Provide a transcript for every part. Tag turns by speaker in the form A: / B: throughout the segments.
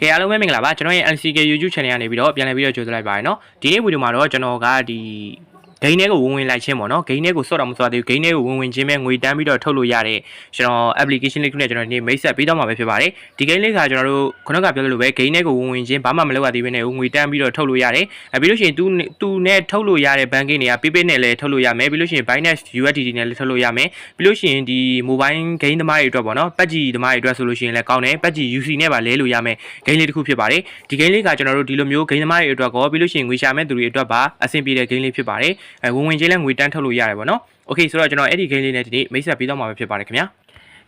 A: ကဲအားလုံးပဲမင်္ဂလာပါကျွန်တော်ရဲ့ LCK YouTube channel ကနေပြီးတော့ပြန်လည်ပြီးတော့ကြိုဆိုလိုက်ပါရနော်ဒီနေ့ဗီဒီယိုမှာတော့ကျွန်တော်ကဒီ ဂိမ်းထဲကိုဝင်ဝင်လိုက်ခြင်းပေါ့နော်ဂိမ်းထဲကိုစော့တော့မစော့သေးဘူးဂိမ်းထဲကိုဝင်ဝင်ခြင်းပဲငွေတန်းပြီးတော့ထုတ်လို့ရတဲ့ကျွန်တော် application လေးခုနဲ့ကျွန်တော်ဒီနေ့မိတ်ဆက်ပေးတော့မှာပဲဖြစ်ပါတယ်ဒီဂိမ်းလေးကကျွန်တော်တို့ခုနကပြောလို့ပဲဂိမ်းထဲကိုဝင်ဝင်ခြင်းဘာမှမလုပ်ရသေးဘဲနဲ့ငွေတန်းပြီးတော့ထုတ်လို့ရတယ်အဲပြီးလို့ရှိရင်သူသူနဲ့ထုတ်လို့ရတဲ့ bank တွေက PayPay နဲ့လည်းထုတ်လို့ရမယ်ပြီးလို့ရှိရင် Binance USDT နဲ့လည်းထုတ်လို့ရမယ်ပြီးလို့ရှိရင်ဒီ mobile game သမားတွေအတွက်ပေါ့နော် PUBG သမားတွေအတွက်ဆိုလို့ရှိရင်လည်းကောင်းတယ် PUBG UC နဲ့ပါလဲလို့ရမယ်ဂိမ်းလေးတစ်ခုဖြစ်ပါတယ်ဒီဂိမ်းလေးကကျွန်တော်တို့ဒီလိုမျိုးဂိမ်းသမားတွေအတွက်ကောပြီးလို့ရှိရင်ငွေရှာမဲ့သူတွေအတွက်ပါအဆင်ပြေတဲ့ဂိမ်းလေးဖြစ်ပါတယ်အဲဝင်ဝင်ချင်းလည်းငွေတန်းထုတ်လို့ရတယ်ပေါ့နော်။ Okay ဆိုတော့ကျွန်တော်အဲ့ဒီ game လေးနဲ့ဒီနေ့မိတ်ဆက်ပေးတော့မှာဖြစ်ပါတယ်ခင်ဗျာ။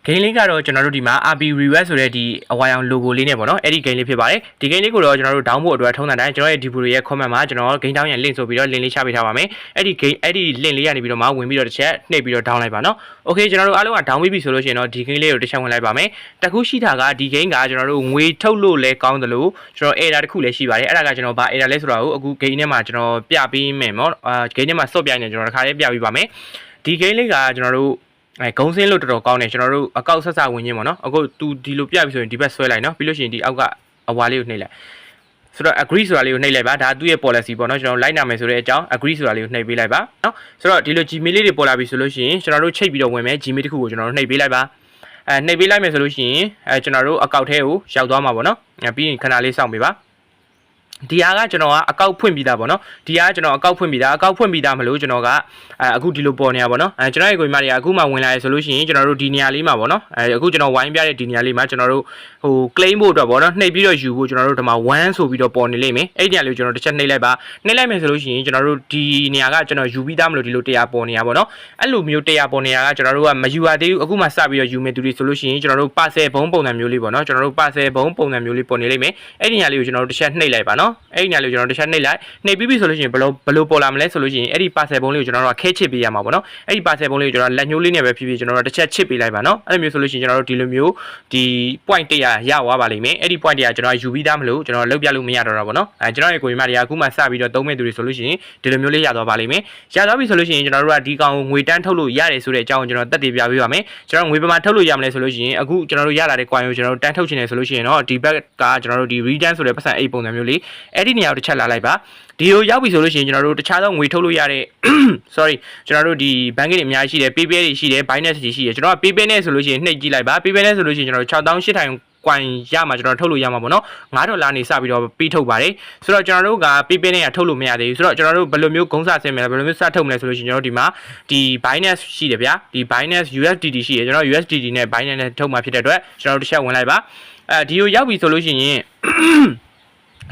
A: game link ကတော့ကျွန်တော်တို့ဒီမှာ RP reverse ဆိုတဲ့ဒီအဝါရောင် logo လေးနဲ့ပေါ့နော်အဲ့ဒီ game လေးဖြစ်ပါတယ်ဒီ game လေးကိုတော့ကျွန်တော်တို့ down ဖို့အတွက်ထုံးတဲ့တိုင်းကျွန်တော်ရဲ့ debug ရဲ့ comment မှာကျွန်တော် game down ရဲ့ link ဆိုပြီးတော့ link လေးချပေးထားပါမယ်အဲ့ဒီ game အဲ့ဒီ link လေးကနေပြီးတော့မှဝင်ပြီးတော့တစ်ချက်နှိပ်ပြီးတော့ down လိုက်ပါနော် okay ကျွန်တော်တို့အားလုံးက down ပြီးပြီဆိုလို့ရှိရင်တော့ဒီ game လေးကိုတစ်ချက်ဝင်လိုက်ပါမယ်တခုရှိတာကဒီ game ကကျွန်တော်တို့ငွေထုတ်လို့လဲကောင်းသလိုကျွန်တော် error တစ်ခုလည်းရှိပါတယ်အဲ့ဒါကကျွန်တော်ဘာ error လဲဆိုတာကိုအခု game ထဲမှာကျွန်တော်ပြပေးမယ်ပေါ့အာ game ထဲမှာစော့ပြနေကျွန်တော်တစ်ခါလေးပြပေးပါမယ်ဒီ game လေးကကျွန်တော်တို့ အဲဂုံးစင်းလို့တော်တော်ကောင်းတယ်ကျွန်တော်တို့အကောက်ဆက်ဆက်ဝင်ခြင်းပေါ့နော်အခုသူဒီလိုပြပြီဆိုရင်ဒီဘက်ဆွဲလိုက်နော်ပြီးလို့ရှိရင်ဒီအောက်ကအဝါလေးကိုနှိပ်လိုက်ဆိုတော့ agree ဆိုတာလေးကိုနှိပ်လိုက်ပါဒါသူ့ရဲ့ policy ပေါ့နော်ကျွန်တော်လိုက်နာမယ်ဆိုတဲ့အကြောင်း agree ဆိုတာလေးကိုနှိပ်ပေးလိုက်ပါနော်ဆိုတော့ဒီလို gmail လေးတွေပေါ်လာပြီဆိုလို့ရှိရင်ကျွန်တော်တို့ချိတ်ပြီးတော့ဝင်မယ် gmail တစ်ခုကိုကျွန်တော်တို့နှိပ်ပေးလိုက်ပါအဲနှိပ်ပေးလိုက်မယ်ဆိုလို့ရှိရင်အဲကျွန်တော်တို့အကောက်ထဲကိုရောက်သွားမှာပေါ့နော်ပြီးရင်ခဏလေးစောင့်ပေးပါ ဒီဟာကကျွန်တော်ကအကောက်ဖွင့်ပြီးသားပေါ့နော်ဒီဟာကကျွန်တော်အကောက်ဖွင့်ပြီးသားအကောက်ဖွင့်ပြီးသားမလို့ကျွန်တော်ကအဲအခုဒီလိုပေါ်နေတာပေါ့နော်အဲကျွန်တော်ရဲ့ကိုကြီးမတွေကအခုမှဝင်လာရဆိုလို့ရှိရင်ကျွန်တော်တို့ဒီနေရာလေးမှာပေါ့နော်အဲအခုကျွန်တော်ဝိုင်းပြတဲ့ဒီနေရာလေးမှာကျွန်တော်တို့ဟို claim ဖို့အတွက်ပေါ့နော်နှိပ်ပြီးတော့ယူဖို့ကျွန်တော်တို့ဒီမှာ1ဆိုပြီးတော့ပေါ်နေလိမ့်မယ်အဲ့ဒီနေရာလေးကိုကျွန်တော်တစ်ချက်နှိပ်လိုက်ပါနှိပ်လိုက်မယ်ဆိုလို့ရှိရင်ကျွန်တော်တို့ဒီနေရာကကျွန်တော်ယူပြီးသားမလို့ဒီလိုတရားပေါ်နေတာပေါ့နော်အဲ့လိုမျိုးတရားပေါ်နေတာကကျွန်တော်တို့ကမယူရသေးဘူးအခုမှစပြီးတော့ယူမယ်သူတွေဆိုလို့ရှိရင်ကျွန်တော်တို့ parcel ဘုံပုံစံမျိုးလေးပေါ့နော်ကျွန်တော်တို့ parcel ဘုံပုံစံမျိုးလေးပေါ်နေလိမ့်မယ်အဲ့ဒီနေရာလေးကိုကျွန်တော်တို့တစ်ချက်နှိပ်လိုက်ပါနော်အဲ့ဒီနေရာလေးကိုကျွန်တော်တစ်ချက်နှိပ်လိုက်နှိပ်ပြီးပြီဆိုလို့ရှိရင်ဘယ်လိုဘယ်လိုပေါ်လာမလဲဆိုလို့ရှိရင်အဲ့ဒီ parcel ဘုံလေးကိုကျွန်တော်တို့ကခဲချစ်ပေးရမှာပေါ့နော်အဲ့ဒီ parcel ဘုံလေးကိုကျွန်တော်လက်ညှိုးလေးနဲ့ပဲဖြည်းဖြည်းကျွန်တော်တို့တစ်ချက်ချစ်ပေးလိုက်ပါနော်အဲ့လိုမျိုးဆိုလို့ရှိရင်ကျွန်တော်တို့ဒီလိုမျိုးဒီ point 100ရသွားပါလိမ့်မယ်အဲ့ဒီ point 100ကျွန်တော်ယူပြီးသားမလို့ကျွန်တော်လောက်ပြလို့မရတော့တာပေါ့နော်အဲကျွန်တော်ရဲ့ကိုယ်မတွေကအခုမှစပြီးတော့သုံးမဲ့သူတွေဆိုလို့ရှိရင်ဒီလိုမျိုးလေးရသွားပါလိမ့်မယ်ရသွားပြီဆိုလို့ရှိရင်ကျွန်တော်တို့ကဒီကောင်ငွေတန်းထုတ်လို့ရတယ်ဆိုတဲ့အကြောင်းကိုကျွန်တော်တက်တည်ပြပေးပါမယ်ကျွန်တော်ငွေပမာထုတ်လို့ရမလဲဆိုလို့ရှိရင်အခုကျွန်တော်တို့ရလာတဲ့ coin ကိုကျွန်တော်တို့တန်းထုတ်ချင်တယ်ဆိုလို့ရှိရင်တော့ဒီဘက်ကကျွန်တော်တို့ဒီ return ဆိုတဲ့ပတ်စံအိတ်ပုံစံမျိုးလေးအဲ့ဒီနေရာကိုတစ်ချက်လာလိုက်ပါဒီကိုရောက်ပြီဆိုလို့ရှိရင်ကျွန်တော်တို့တခြားသောငွေထုတ်လို့ရတဲ့ sorry ကျွန်တော်တို့ဒီ bank တွေအများကြီးရှိတယ် PayPal တွေရှိတယ် Binance တွေရှိတယ်ကျွန်တော်က PayPal နဲ့ဆိုလို့ရှိရင်နှိပ်ကြည့်လိုက်ပါ PayPal နဲ့ဆိုလို့ရှိရင်ကျွန်တော်တို့6000 8000ကွန်ရမှာကျွန်တော်ထုတ်လို့ရမှာပေါ့နော်9ဒေါ်လာနေစပြီးတော့ပြီးထုတ်ပါတယ်ဆိုတော့ကျွန်တော်တို့က PayPal နဲ့ထုတ်လို့မရသေးဘူးဆိုတော့ကျွန်တော်တို့ဘယ်လိုမျိုးဂုံးစဆင်းမလဲဘယ်လိုမျိုးစထုတ်မလဲဆိုလို့ရှိရင်ကျွန်တော်တို့ဒီမှာဒီ Binance ရှိတယ်ဗျာဒီ Binance USDT ရှိတယ်ကျွန်တော် USDT နဲ့ Binance နဲ့ထုတ်မှာဖြစ်တဲ့အတွက်ကျွန်တော်တို့တစ်ချက်ဝင်လိုက်ပါအဲဒီကိုရောက်ပြီဆိုလို့ရှိရင်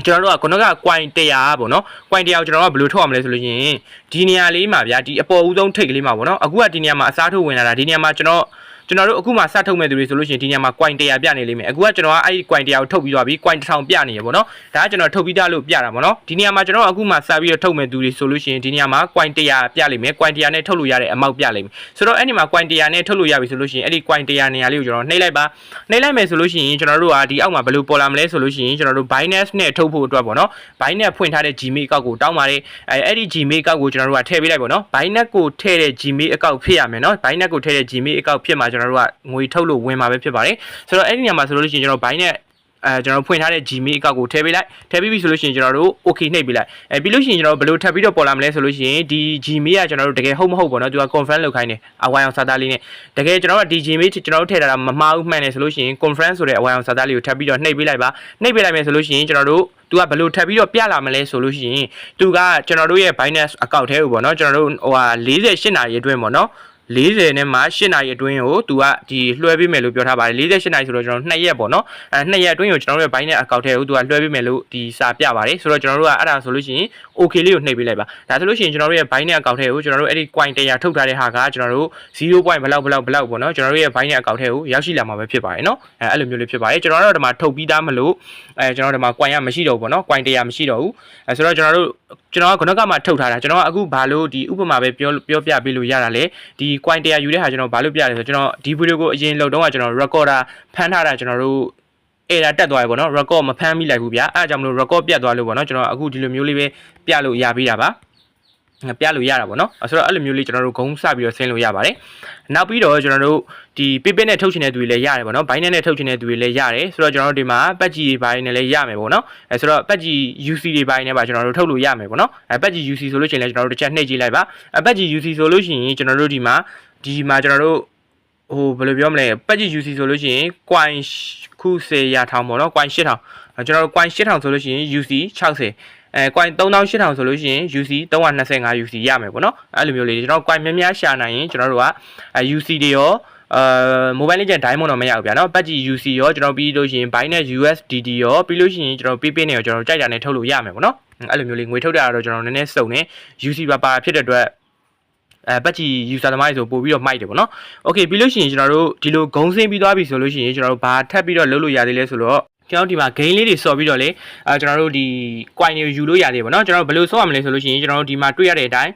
A: ကျွန်တော်တို့ကခုနက coin 100ပေါ့နော် coin 100ကိုကျွန်တော်တို့ကဘယ်လိုထုတ်ရမလဲဆိုလို့ရှိရင်ဒီနေရာလေးမှာဗျာဒီအပေါ်ဦးဆုံးထိတ်ကလေးမှာပေါ့နော်အခုကဒီနေရာမှာအစားထိုးဝင်လာတာဒီနေရာမှာကျွန်တော် ကျွန်တော်တို့အခုမှစထုတ်မဲ့သူတွေဆိုလို့ရှိရင်ဒီညမှာ coin 100ပြနေလိမ့်မယ်အခုကကျွန်တော်ကအဲ့ဒီ coin 100ကိုထုတ်ပြီးသွားပြီ coin 1000ပြနေရပေါ့နော်ဒါကကျွန်တော်ထုတ်ပြီးသားလို့ပြတာပေါ့နော်ဒီညမှာကျွန်တော်အခုမှစပြီးတော့ထုတ်မဲ့သူတွေဆိုလို့ရှိရင်ဒီညမှာ coin 100ပြလိမ့်မယ် coin 100နဲ့ထုတ်လို့ရတဲ့အမောက်ပြလိမ့်မယ်ဆိုတော့အဲ့ဒီမှာ coin 100နဲ့ထုတ်လို့ရပြီဆိုလို့ရှိရင်အဲ့ဒီ coin 100နေရာလေးကိုကျွန်တော်နှိပ်လိုက်ပါနှိပ်လိုက်မယ်ဆိုလို့ရှိရင်ကျွန်တော်တို့ကဒီအောက်မှာဘယ်လိုပေါ်လာမလဲဆိုလို့ရှိရင်ကျွန်တော်တို့ Binance နဲ့ထုတ်ဖို့အတွက်ပေါ့နော် Binance ဖွင့်ထားတဲ့ Gmail အကောင့်ကိုတောင်းပါတယ်အဲအဲ့ဒီ Gmail အကောင့်ကိုကျွန်တော်တို့ကထည့်ပေးလိုက်ပေါ့နော် Binance ကိုထည့်တဲ့ Gmail အကောင့်ဖြစ်ရမယ်နော် Binance ကိုထည့်တဲ့ Gmail အကောင့်ဖြစ်မှာကျွန်တော်တို့ကငွေထုတ်လို့ဝင်မှာပဲဖြစ်ပါတယ်ဆိုတော့အဲ့ဒီနေရာမှာဆိုလို့ရှိရင်ကျွန်တော် Binance အဲကျွန်တော်ဖွင့်ထားတဲ့ Gmail အကောင့်ကိုထည့်ပေးလိုက်ထည့်ပြီးပြီဆိုလို့ရှိရင်ကျွန်တော်တို့ okay နှိပ်ပေးလိုက်အဲပြီးလို့ရှိရင်ကျွန်တော်ဘယ်လိုထပ်ပြီးတော့ပေါ်လာမလဲဆိုလို့ရှိရင်ဒီ Gmail ကကျွန်တော်တို့တကယ်ဟုတ်မဟုတ်ပေါ့နော်သူက confirm လုပ်ခိုင်းတယ်အဝိုင်းအောင်စာသားလေးနဲ့တကယ်ကျွန်တော်တို့ဒီ Gmail ကျွန်တော်တို့ထည့်ထားတာမမှားဘူးမှန်တယ်ဆိုလို့ရှိရင် conference ဆိုတဲ့အဝိုင်းအောင်စာသားလေးကိုထပ်ပြီးတော့နှိပ်ပေးလိုက်ပါနှိပ်ပေးလိုက်မယ်ဆိုလို့ရှိရင်ကျွန်တော်တို့သူကဘယ်လိုထပ်ပြီးတော့ပြလာမလဲဆိုလို့ရှိရင်သူကကျွန်တော်တို့ရဲ့ Binance account ထဲကိုပေါ့နော်ကျွန်တော်တို့ဟိုဟာ48နာရီအတွင်းပေါ့နော် 40နဲ့မှ8နာရီအတွင်းကိုသူကဒီလွှဲပေးမယ်လို့ပြောထားပါတယ်48နာရီဆိုတော့ကျွန်တော်2ရက်ပေါ့နော်အဲ2ရက်အတွင်းကိုကျွန်တော်တို့ရဲ့ဘိုင်းနဲ့အကောင့်ထဲကိုသူကလွှဲပေးမယ်လို့ဒီစာပြပါတယ်ဆိုတော့ကျွန်တော်တို့ကအဲ့ဒါဆိုလို့ရှိရင် okay လေးကိုနှိပ်ပေးလိုက်ပါဒါဆိုလို့ရှိရင်ကျွန်တော်တို့ရဲ့ဘိုင်းနဲ့အကောင့်ထဲကိုကျွန်တော်တို့အဲ့ဒီ coin 100ထုတ်ထားတဲ့ဟာကကျွန်တော်တို့ 0. ဘလောက်ဘလောက်ဘလောက်ပေါ့နော်ကျွန်တော်တို့ရဲ့ဘိုင်းနဲ့အကောင့်ထဲကိုရောက်ရှိလာမှာပဲဖြစ်ပါတယ်နော်အဲအဲ့လိုမျိုးလေးဖြစ်ပါတယ်ကျွန်တော်တို့ဒီမှာထုတ်ပြီးသားမလို့အဲကျွန်တော်တို့ဒီမှာ coin ရမရှိတော့ဘူးပေါ့နော် coin 100မရှိတော့ဘူးအဲဆိုတော့ကျွန်တော်တို့ကျွန်တော်ကခုနကမှထုတ်ထားတာကျွန်တော်ကအခုဘာလို့ဒီဥပမာပဲပြောပြောပြပေးလို့ရတာလဲဒီ coin 100ယူတဲ့ဟာကျွန်တော်ဘာလို့ပြလဲဆိုကျွန်တော်ဒီဗီဒီယိုကိုအရင်လုပ်တော့ကကျွန်တော် recorder ဖမ်းထားတာကျွန်တော်တို့ error တက်သွားပြီပေါ့နော် record မဖမ်းမိလိုက်ဘူးဗျာအဲအကြောင့်မလို့ record ပြတ်သွားလို့ပေါ့နော်ကျွန်တော်အခုဒီလိုမျိုးလေးပဲပြလို့ရပေးတာပါပြလို့ရတာပေါ့နော်ဆိုတော့အဲ့လိုမျိုးလေးကျွန်တော်တို့ဂုံးစပြီးတော့ဆင်းလို့ရပါတယ်နောက်ပြီးတော့ကျွန်တော်တို့ဒီပိပစ်နဲ့ထုတ်ချင်တဲ့သူတွေလည်းရတယ်ပေါ့နော်ဘိုင်းနဲ့ထုတ်ချင်တဲ့သူတွေလည်းရတယ်ဆိုတော့ကျွန်တော်တို့ဒီမှာပတ်ကြီးဘိုင်းနဲ့လည်းရမယ်ပေါ့နော်အဲဆိုတော့ပတ်ကြီး UC တွေဘိုင်းနဲ့ပါကျွန်တော်တို့ထုတ်လို့ရမယ်ပေါ့နော်အဲပတ်ကြီး UC ဆိုလို့ရှိရင်လည်းကျွန်တော်တို့တစ်ချက်နှိပ်ကြည့်လိုက်ပါအဲပတ်ကြီး UC ဆိုလို့ရှိရင်ကျွန်တော်တို့ဒီမှာဒီမှာကျွန်တော်တို့ ဟိုဘယ်လိုပြောမလဲပက်ကြီး UC ဆိုလို့ရှိရင် coin ခု10ရာထောင်ပေါ့နော် coin 8000ကျွန်တော်တို့ coin 8000ဆိုလို့ရှိရင် UC 60အဲ coin 3800ဆိုလို့ရှိရင် UC 325 UC ရမယ်ပေါ့နော်အဲ့လိုမျိုးလေးကျွန်တော် coin များများရှာနိုင်ရင်ကျွန်တော်တို့က UC တွေရောအာ mobile legend diamond တော့မရဘူးဗျာနော် PUBG UC ရောကျွန်တော်ပြီးလို့ရှိရင် Binance USDT ရောပြီးလို့ရှိရင်ကျွန်တော် PayPay နဲ့ရောကျွန်တော်ကြိုက်တာနဲ့ထုတ်လို့ရမယ်ပေါ့နော်အဲ့လိုမျိုးလေးငွေထုတ်တာတော့ကျွန်တော်နည်းနည်းစုံနေ UC ပါပါဖြစ်တဲ့အတွက် အဲပတ်ချီ user သမားတွေဆိုပို့ပြီးတော့မိုက်တယ်ပေါ့နော်။ Okay ပြီးလို့ရှိရင်ကျွန်တော်တို့ဒီလိုဂုံးစင်းပြီးသွားပြီဆိုလို့ရှိရင်ကျွန်တော်တို့ဘာထပ်ပြီးတော့လုပ်လို့ရသေးလဲဆိုတော့ကျွန်တော်ဒီမှာ gain လေးတွေစော်ပြီးတော့လေအဲကျွန်တော်တို့ဒီ coin တွေယူလို့ရတယ်ပေါ့နော်ကျွန်တော်တို့ဘယ်လိုစော်ရမလဲဆိုလို့ရှိရင်ကျွန်တော်တို့ဒီမှာတွေ့ရတဲ့အတိုင်း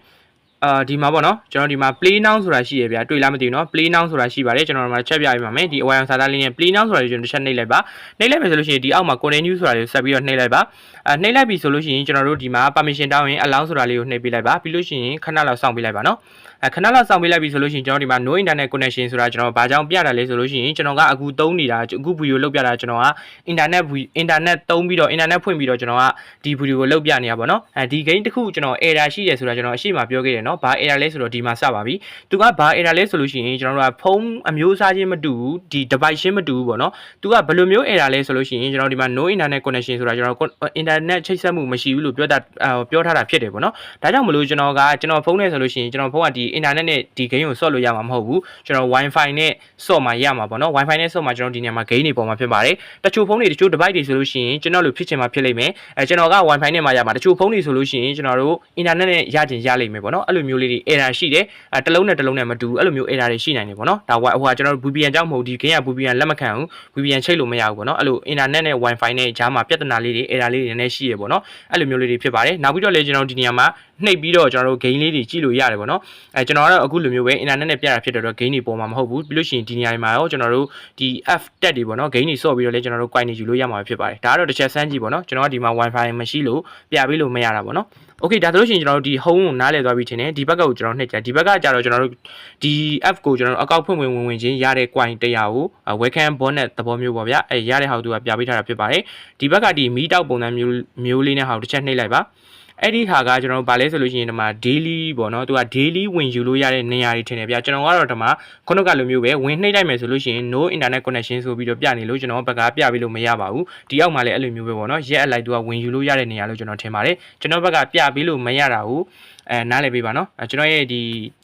A: အာဒီမှာပေါ့နော်ကျွန်တော်ဒီမှာ play now ဆိုတာရှိရဗျာတွေ့လားမသိဘူးနော် play now ဆိုတာရှိပါတယ်ကျွန်တော်တို့မှာချက်ပြပေးပါမယ်ဒီ OYM စာသားလေးနဲ့ play now ဆိုတာကျွန်တော်တစ်ချက်နှိပ်လိုက်ပါနှိပ်လိုက်မယ်ဆိုလို့ရှိရင်ဒီအောက်မှာ continue ဆိုတာလေးဆက်ပြီးတော့နှိပ်လိုက်ပါအဲနှိပ်လိုက်ပြီဆိုလို့ရှိရင်ကျွန်တော်တို့ဒီမှာ permission တောင်းရင် allow ဆိုတာလေးကိုနှိပ်ပေးလိုက်ပါပြီးလို့ရှိရင်ခဏလောက်စောင့်ပေးလိုက်ပါနော်အဲခဏလောက်စောင့်ပေးလိုက်ပြီဆိုလို့ရှိရင်ကျွန်တော်ဒီမှာ no internet connection ဆိုတာကျွန်တော်ဘာကြောင့်ပြတာလဲဆိုလို့ရှိရင်ကျွန်တော်ကအခုသုံးနေတာအခု video လုပ်ပြတာကျွန်တော်က internet internet သုံးပြီးတော့ internet ဖွင့်ပြီးတော့ကျွန်တော်ကဒီ video ကိုလုပ်ပြနေတာပေါ့နော်အဲဒီ game တစ်ခုကျွန်တော် error ရှိတယ်ဆိုတာကျွန်တော်အရှိမပြောခဲ့တယ်နော်ဘာ error လဲဆိုတော့ဒီမှာစပါပြီသူကဘာ error လဲဆိုလို့ရှိရင်ကျွန်တော်တို့ကဖုန်းအမျိုးအစားချင်းမတူဘူးဒီ device ချင်းမတူဘူးပေါ့နော်သူကဘယ်လိုမျိုး error လဲဆိုလို့ရှိရင်ကျွန်တော်ဒီမှာ no internet connection ဆိုတာကျွန်တော် internet ချိတ်ဆက်မှုမရှိဘူးလို့ပြောတာပြောထားတာဖြစ်တယ်ပေါ့နော်ဒါကြောင့်မလို့ကျွန်တော်ကကျွန်တော်ဖုန်းနဲ့ဆိုလို့ရှိရင်ကျွန်တော်ဖုန်းကဒီ internet နဲ့ဒီ game ကိုဆော့လို့ရမှာမဟုတ်ဘူးကျွန်တော် wifi နဲ့ဆော့မှာရမှာပေါ့နော် wifi နဲ့ဆော့မှာကျွန်တော်ဒီနေရာမှာ game တွေပေါ်မှာဖြစ်ပါတယ်တချို့ဖုန်းတွေတချို့ device တွေဆိုလို့ရှိရင်ကျွန်တော်လိုဖြစ်ချင်မှာဖြစ်လိမ့်မယ်အဲကျွန်တော်က wifi နဲ့မှာရမှာတချို့ဖုန်းတွေဆိုလို့ရှိရင်ကျွန်တော်တို့ internet နဲ့ရချင်ရလိမ့်မယ်ပေါ့နော်အဲ့လိုမျိုးလေးတွေ error ရှိတယ်အဲတစ်လုံးနဲ့တစ်လုံးနဲ့မတူဘူးအဲ့လိုမျိုး error တွေရှိနိုင်တယ်ပေါ့နော်ဒါဟိုကကျွန်တော်တို့ VPN ကြောင့်မဟုတ်ဒီ game က VPN လက်မခံဘူး VPN ချိတ်လို့မရဘူးပေါ့နော်အဲ့လို internet နဲ့ wifi နဲ့ကြားမှာပြဿနာလေးတွေ error လေးတွေနည်းနည်းရှိရပေါ့နော်အဲ့လိုမျိုးလေးတွေဖြစ်ပါတယ်နောက်ပြီးတော့လေကျွန်တော်ဒီနေရာမှာနှိပ်ပြီးတော့ကျွန်တော်တို့ game လေးတွေကြည့်လို့ရတယ်ပေါ့နော်အဲကျွန်တော်ကတော့အခုလိုမျိုးပဲ internet နဲ့ပြတာဖြစ်တဲ့တော့ game တွေပေါ်မှာမဟုတ်ဘူးပြီးလို့ရှိရင်ဒီနေရာမှာရောကျွန်တော်တို့ဒီ F တက်တွေပေါ့နော် game တွေဆော့ပြီးတော့လေကျွန်တော်တို့ coin တွေယူလို့ရမှာဖြစ်ပါတယ်ဒါကတော့တစ်ချက်စမ်းကြည့်ပေါ့နော်ကျွန်တော်ကဒီမှာ wifi မရှိလို့ပြပေးလို့မရတာပေါ့နော် Okay ဒါဆိုလို့ရှိရင်ကျွန်တော်တို့ဒီ home ကိုနားလည်သွားပြီထင်တယ်ဒီဘက်ကကိုကျွန်တော်နှိပ်ကြဒီဘက်ကကြတော့ကျွန်တော်တို့ဒီ app ကိုကျွန်တော်တို့အကောင့်ဖွင့်ဝင်ဝင်ဝင်ချင်းရတဲ့ coin တရားကို welcome bonus သဘောမျိုးပေါ့ဗျာအဲရတဲ့ဟာကိုသူကပြပေးထားတာဖြစ်ပါတယ်ဒီဘက်ကဒီမီးတောက်ပုံစံမျိုးမျိုးလေးနဲ့ဟာကိုတစ်ချက်နှိပ်လိုက်ပါ အဲ့ဒီဟာကကျွန်တော်တို့ဗာလဲဆိုလို့ရှိရင်ဒီမှာ daily ပေါ့နော်သူက daily ဝင်ယူလို့ရတဲ့နေရာတွေထင်တယ်ဗျာကျွန်တော်ကတော့ဒီမှာခုနကလိုမျိုးပဲဝင်နှိပ်လိုက်မယ်ဆိုလို့ရှိရင် no internet connection ဆိုပြီးတော့ပြနေလို့ကျွန်တော်ဘက်ကပြပေးလို့မရပါဘူးဒီအောက်မှာလည်းအဲ့လိုမျိုးပဲပေါ့နော်ရက်အလိုက်သူကဝင်ယူလို့ရတဲ့နေရာလို့ကျွန်တော်ထင်ပါတယ်ကျွန်တော်ဘက်ကပြပေးလို့မရတာကိုအဲနားလည်ပေးပါနော်ကျွန်တော်ရဲ့ဒီအဲ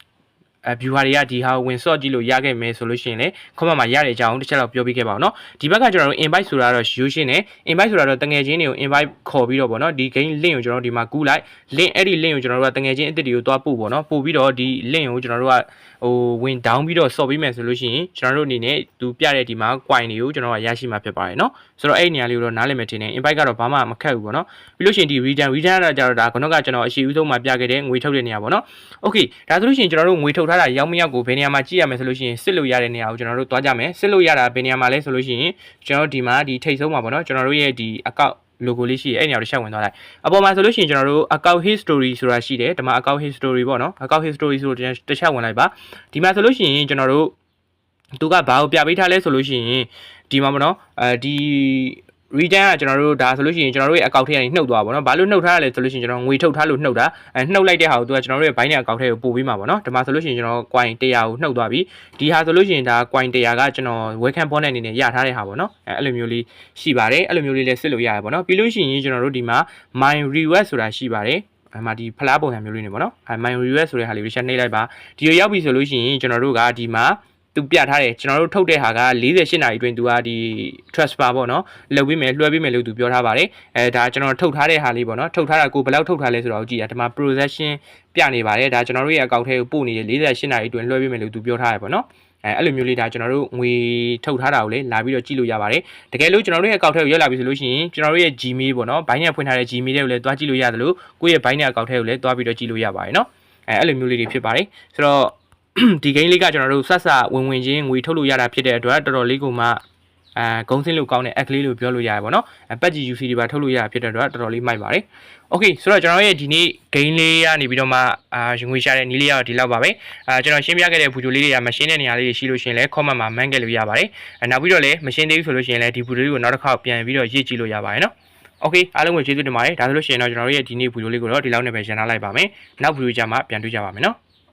A: viewer တွေကဒီဟာကိုဝင်ဆော့ကြည့်လို့ရခဲ့မယ်ဆိုလို့ရှိရင်လေ comment မှာရတဲ့အကြောင်းတစ်ချက်တော့ပြောပြခဲ့ပါအောင်เนาะဒီဘက်ကကျွန်တော်တို့ invite ဆိုတာတော့ use ရှင်းတယ် invite ဆိုတာတော့တငယ်ချင်းတွေကို invite ခေါ်ပြီးတော့ဗောနော်ဒီ game link ကိုကျွန်တော်တို့ဒီမှာကူးလိုက် link အဲ့ဒီ link ကိုကျွန်တော်တို့ကတငယ်ချင်းအစ်စ်တွေကိုတွားပို့ဗောနော်ပို့ပြီးတော့ဒီ link ကိုကျွန်တော်တို့ကဟိုဝင် down ပြီးတော့ဆော့ပေးမယ်ဆိုလို့ရှိရင်ကျွန်တော်တို့အနေနဲ့သူပြတဲ့ဒီမှာ coin တွေကိုကျွန်တော်ကရရှိမှာဖြစ်ပါတယ်เนาะဆိုတော့အဲ့ဒီနေရာလေးကိုတော့နားလည်မယ်ထင်တယ် invite ကတော့ဘာမှမခက်ဘူးဗောနော်ပြီးလို့ရှိရင်ဒီ return return ကတော့ကြတော့ဒါခုနကကျွန်တော်အရှိဦးဆုံးမှာပြခဲ့တဲ့ငွေထုတ်တဲ့နေရာဗောနော် okay ဒါဆိုလို့ရှိရင်ကျွန်တော်တို့ငွေထုတ် ထားတာရောက်မရောက်ကိုဘယ်နေရာမှာကြည့်ရမယ်ဆိုလို့ရှိရင်စစ်လို့ရတဲ့နေရာကိုကျွန်တော်တို့သွားကြမယ်စစ်လို့ရတာဘယ်နေရာမှာလဲဆိုလို့ရှိရင်ကျွန်တော်တို့ဒီမှာဒီထိတ်ဆုံးမှာဗောနော်ကျွန်တော်တို့ရဲ့ဒီ account logo လေးရှိတယ်အဲ့နေရာကိုတစ်ချက်ဝင်သွားလိုက်အပေါ်မှာဆိုလို့ရှိရင်ကျွန်တော်တို့ account history ဆိုတာရှိတယ်ဒီမှာ account history ပေါ့နော် account history ဆိုတော့တစ်ချက်ဝင်လိုက်ပါဒီမှာဆိုလို့ရှိရင်ကျွန်တော်တို့သူကဘာကိုပြပေးထားလဲဆိုလို့ရှိရင်ဒီမှာပေါ့နော်အဲဒီ return ကကျွန်တော်တို့ဒါဆိုလို့ရှိရင်ကျွန်တော်တို့ရဲ့ account ထဲကနေနှုတ်သွားပါတော့။ဘာလို့နှုတ်ထားရလဲဆိုလို့ရှိရင်ကျွန်တော်ငွေထုတ်ထားလို့နှုတ်တာ။အဲနှုတ်လိုက်တဲ့ဟာကိုသူကကျွန်တော်တို့ရဲ့ Binance account ထဲကိုပို့ပေးမှာပေါ့နော်။ဒီမှာဆိုလို့ရှိရင်ကျွန်တော် coin 100ကိုနှုတ်သွားပြီ။ဒီဟာဆိုလို့ရှိရင်ဒါ coin 100ကကျွန်တော် welcome bonus အနေနဲ့ရထားတဲ့ဟာပေါ့နော်။အဲအဲ့လိုမျိုးလေးရှိပါတယ်။အဲ့လိုမျိုးလေးလည်းစစ်လို့ရတယ်ပေါ့နော်။ပြီးလို့ရှိရင်ကျွန်တော်တို့ဒီမှာ my reward ဆိုတာရှိပါတယ်။အဲ့မှာဒီဖလားပုံစံမျိုးလေးနေပေါ့နော်။အဲ my reward ဆိုတဲ့ဟာလေးကိုရှင်းနှိပ်လိုက်ပါ။ဒီရောက်ပြီဆိုလို့ရှိရင်ကျွန်တော်တို့ကဒီမှာ သူပြထားတယ်ကျွန်တော်တို့ထုတ်တဲ့ဟာက48နာရီအတွင်းသူကဒီ transfer ပေါ့နော်လုပ်ပေးမယ်လွှဲပေးမယ်လို့သူပြောထားပါတယ်အဲဒါကျွန်တော်ထုတ်ထားတဲ့ဟာလေးပေါ့နော်ထုတ်ထားတာကိုဘယ်လောက်ထုတ်ထားလဲဆိုတော့ကြည့်ရဒီမှာ procession ပြနေပါတယ်ဒါကျွန်တော်တို့ရဲ့အကောင့်ထဲကိုပို့နေတယ်48နာရီအတွင်းလွှဲပေးမယ်လို့သူပြောထားတယ်ပေါ့နော်အဲအဲ့လိုမျိုးလေးဒါကျွန်တော်တို့ငွေထုတ်ထားတာကိုလည်းလာပြီးတော့ကြည့်လို့ရပါတယ်တကယ်လို့ကျွန်တော်တို့ရဲ့အကောင့်ထဲကိုရောက်လာပြီဆိုလို့ရှိရင်ကျွန်တော်တို့ရဲ့ Gmail ပေါ့နော်ဘိုင်းနဲ့ဖွင့်ထားတဲ့ Gmail တွေကိုလည်းတွားကြည့်လို့ရတယ်လို့ကိုယ့်ရဲ့ဘိုင်းနဲ့အကောင့်ထဲကိုလည်းတွားပြီးတော့ကြည့်လို့ရပါတယ်နော်အဲအဲ့လိုမျိုးလေးတွေဖြစ်ပါတယ်ဆိုတော့ ဒီ game လေးကကျွန်တော်တို့ဆက်ဆက်ဝင်ဝင်ချင်းငွေထုတ်လို့ရတာဖြစ်တဲ့အတွက်တော်တော်လေးကိုမှအာဂုံးစင်းလို့ကောင်းတဲ့ app ကလေးလို့ပြောလို့ရတယ်ပေါ့နော်အပတ်ကြီး UC တွေပါထုတ်လို့ရတာဖြစ်တဲ့အတွက်တော်တော်လေးမိုက်ပါတယ်။ Okay ဆိုတော့ကျွန်တော်ရဲ့ဒီနေ့ gain လေးကနေပြီးတော့မှအာရင်ငွေရှာတဲ့နီးလေးကတော့ဒီလောက်ပါပဲ။အာကျွန်တော်ရှင်းပြခဲ့တဲ့ဗီဒီယိုလေးတွေကမရှင်းတဲ့နေရာလေးတွေရှိလို့ရှိရင်လည်း comment မှာ man ခဲ့လို့ရပါတယ်။အဲနောက်ပြီးတော့လည်းမရှင်းသေးဘူးဆိုလို့ရှိရင်လည်းဒီဗီဒီယိုလေးကိုနောက်တစ်ခါပြန်ပြီးတော့ရေးကြည့်လို့ရပါတယ်နော်။ Okay အားလုံးကိုကျေးဇူးတင်ပါတယ်။ဒါဆိုလို့ရှိရင်တော့ကျွန်တော်တို့ရဲ့ဒီနေ့ဗီဒီယိုလေးကိုတော့ဒီလောက်နဲ့ပဲရန်နာလိုက်ပါမယ်။နောက်ဗီဒီယိုကြမှာပြန်တွေ့ကြပါမယ်နော်။